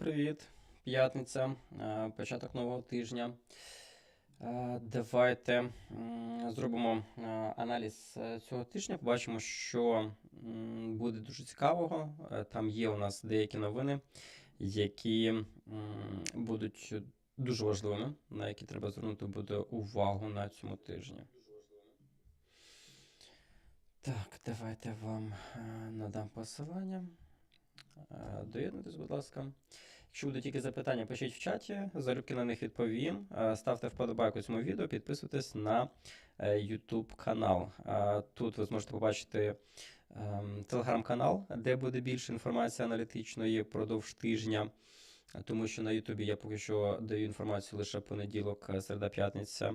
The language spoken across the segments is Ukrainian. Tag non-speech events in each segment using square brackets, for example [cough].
привіт! П'ятниця, е, початок нового тижня. Е, Давайте зробимо е, аналіз цього тижня. Побачимо, що буде дуже цікавого. Там є у нас деякі новини, які будуть дуже важливими, на які треба звернути буде увагу на цьому тижні. Так, давайте вам надам посилання. Доєднуйтесь, будь ласка. Якщо будуть тільки запитання, пишіть в чаті, залюбки на них відповім. Е, Ставте вподобайку цьому відео, підписуйтесь на е, YouTube канал. Е, Тут ви зможете побачити ем, телеграм-канал, де буде більше інформації аналітичної впродовж тижня. Тому що на Ютубі я поки що даю інформацію лише понеділок, середа, п'ятниця.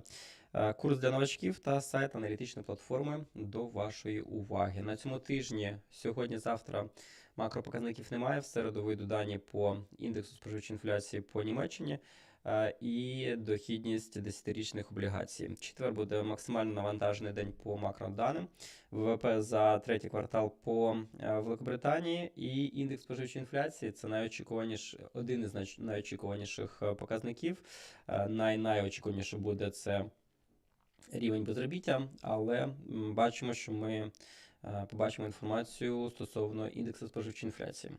Е, Курс для новачків та сайт аналітичної платформи до вашої уваги. На цьому тижні, сьогодні-завтра, макропоказників немає. В середу вийдуть дані по індексу споживчої інфляції по Німеччині е, і дохідність 10-річних облігацій. Четвер буде максимально навантажений день по макроданим. ВВП за третій квартал по е, Великобританії і індекс споживчої інфляції це найочікуваніш, один із найочікуваніших показників. Най найочікуваніше буде це рівень безробіття, але бачимо, що ми е, побачимо інформацію стосовно індексу споживчої інфляції.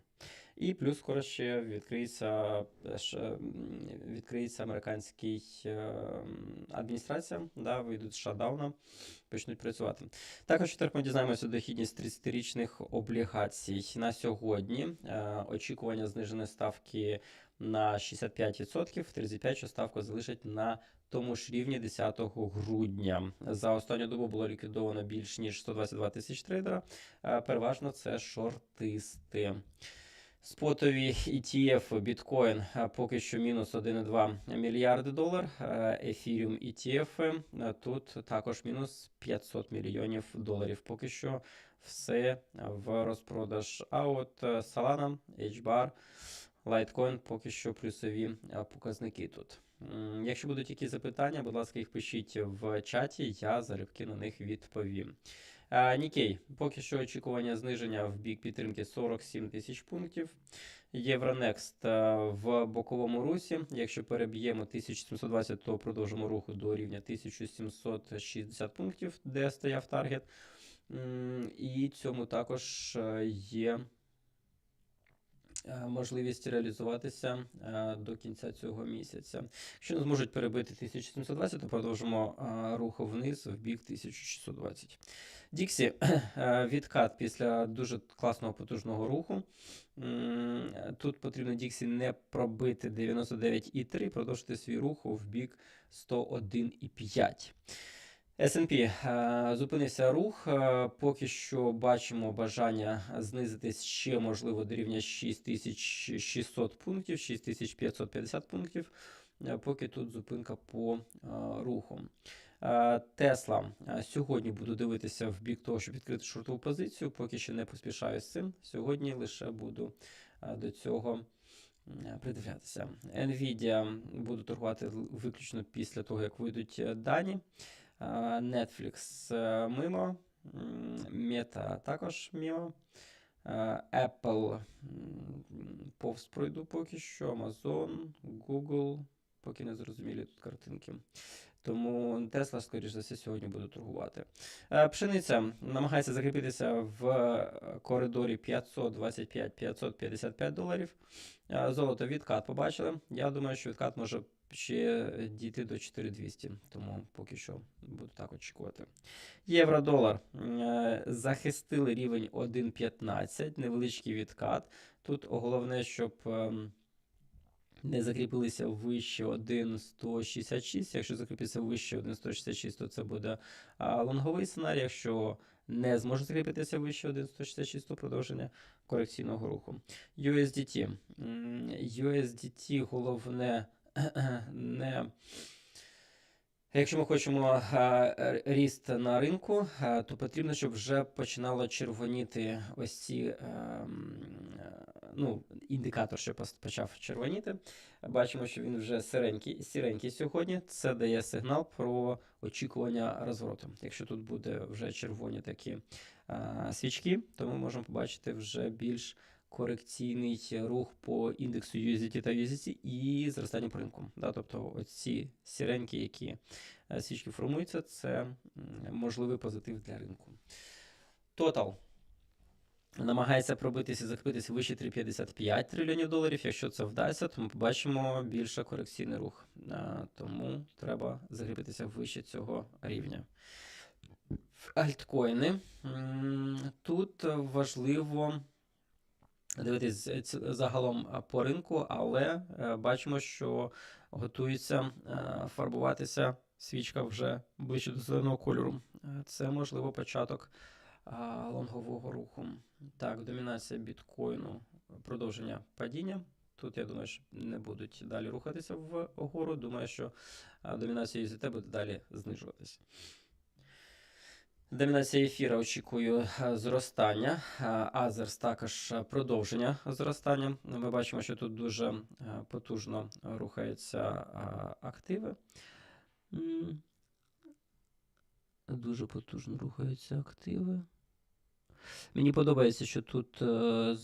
І плюс скоро ще відкриється, е, відкриється американський е, адміністрація, да, вийдуть з шатдауна, почнуть працювати. Також тепер ми дізнаємося дохідність 30-річних облігацій. На сьогодні е, очікування зниженої ставки на 65%, 35 що ставку залишать на тому ж рівні 10 грудня. За останню добу було ліквідовано більш ніж 122 тисяч трейдера. Переважно це шортисти. Спотові ETF біткоін е, поки що мінус 1,2 мільярди долар. Е, Ethereum ETF е, тут також мінус 500 мільйонів доларів. Поки що все в розпродаж. А от Solana, HBAR, Litecoin поки що плюсові показники тут. Якщо будуть якісь запитання, будь ласка, їх пишіть в чаті, я залюбки на них відповім. Е, Нікей, поки що очікування зниження в бік підтримки 47 тисяч пунктів. Євронекст е, в боковому русі. Якщо переб'ємо 1720, то продовжимо руху до рівня 1760 пунктів, де стояв таргет. І цьому також е, є можливість реалізуватися е, до кінця цього місяця. Якщо не зможуть перебити 1720, то продовжимо е, рух вниз в бік 1620. Діксі [clears throat] е, відкат після дуже класного потужного руху. Тут потрібно Діксі не пробити 99,3, продовжити свій рух в бік 101,5. S&P е, зупинився рух. е, Поки що бачимо бажання знизитись ще, можливо, до рівня 6600 пунктів, 6550 пунктів. е, Поки тут зупинка по руху. Тесла. Сьогодні буду дивитися в бік того, щоб відкрити шортову позицію. Поки що не поспішаю з цим. Сьогодні лише буду до цього придивлятися. Nvidia буду торгувати виключно після того, як вийдуть дані. Netflix е, мимо. Meta також мимо. Apple повз пройду поки що. Amazon, Google. Поки не зрозумілі тут картинки. Тому Tesla, скоріш за все, сьогодні буду торгувати. Е, Пшениця намагається закріпитися в е, коридорі 525-555 доларів. Е, Золото відкат побачили. Я думаю, що відкат може ще дійти до 4200, тому поки що буду так очікувати. Євро-долар е, захистили рівень 1,15, невеличкий відкат. Тут головне, щоб ем, не закріпилися вище 1,166. Якщо закріпиться вище 1,166, то це буде а, лонговий сценарій. Якщо не зможе закріпитися вище 1,166, то продовження корекційного руху. USDT. USDT головне [clears throat] не. Якщо ми хочемо ріст на ринку, то потрібно, щоб вже починало червоніти ось ці ем, ну, індикатор, що почав червоніти. Бачимо, що він вже сиренький, сіренький сьогодні. Це дає сигнал про очікування розвороту. Якщо тут буде вже червоні такі свічки, то ми можемо побачити вже більш корекційний рух по індексу USDT та USDC і зростання по ринку. Да, тобто оці сіренькі, які е, свічки формуються, це можливий позитив для ринку. Тотал намагається пробитися і закріпитися вище 3,55 трильйонів доларів. Якщо це вдасться, то ми побачимо більше корекційний рух. Тому треба закріпитися вище цього рівня. Альткоїни. Тут важливо дивитись загалом по ринку, але е, бачимо, що готується е, фарбуватися свічка вже ближче до зеленого кольору. Е, Це можливо початок лонгового руху. Так, домінація біткоїну, продовження падіння. Тут я думаю, що не будуть далі рухатися вгору. Думаю, що домінація USDT буде далі знижуватися. Домінація ефіра очікую е, зростання. Азерс також е, продовження зростання. Ми бачимо, що тут дуже е, потужно рухаються активи. Дуже потужно рухаються активи. Мені подобається, що тут е,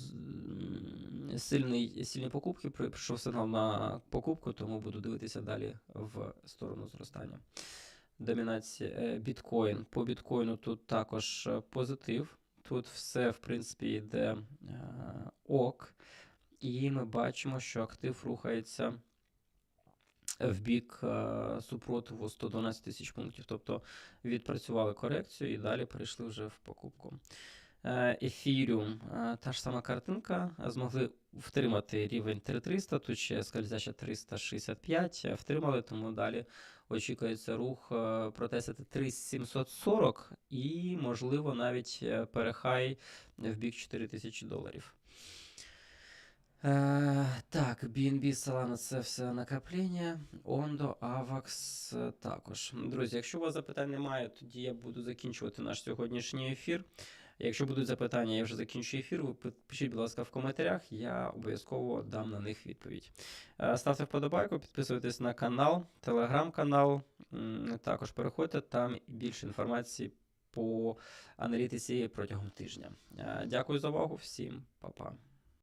сильний, сильні покупки. При- Прийшов сигнал на покупку, тому буду дивитися далі в сторону зростання. Домінація е, біткоін. По біткоїну тут також е, позитив. Тут все, в принципі, йде е, ок. І ми бачимо, що актив рухається в бік супротиву 112 тисяч пунктів. Тобто відпрацювали корекцію і далі перейшли вже в покупку. Е, Ефіріум, та ж сама картинка, змогли втримати рівень 3300, тут ще скользяча 365, е, втримали, тому далі очікується рух е, протестити 3740 і, можливо, навіть перехай в бік 4000 доларів. Так, BNB, Solana це все накоплення. Ondo, AVAX також. Друзі, якщо у вас запитань немає, тоді я буду закінчувати наш сьогоднішній ефір. Якщо будуть запитання, я вже закінчу ефір. Ви пишіть, будь ласка, в коментарях, я обов'язково дам на них відповідь. Е, Ставте вподобайку, підписуйтесь на канал, телеграм-канал. Також переходьте там більше інформації по аналітиці протягом тижня. Е, Дякую за увагу, всім па-па.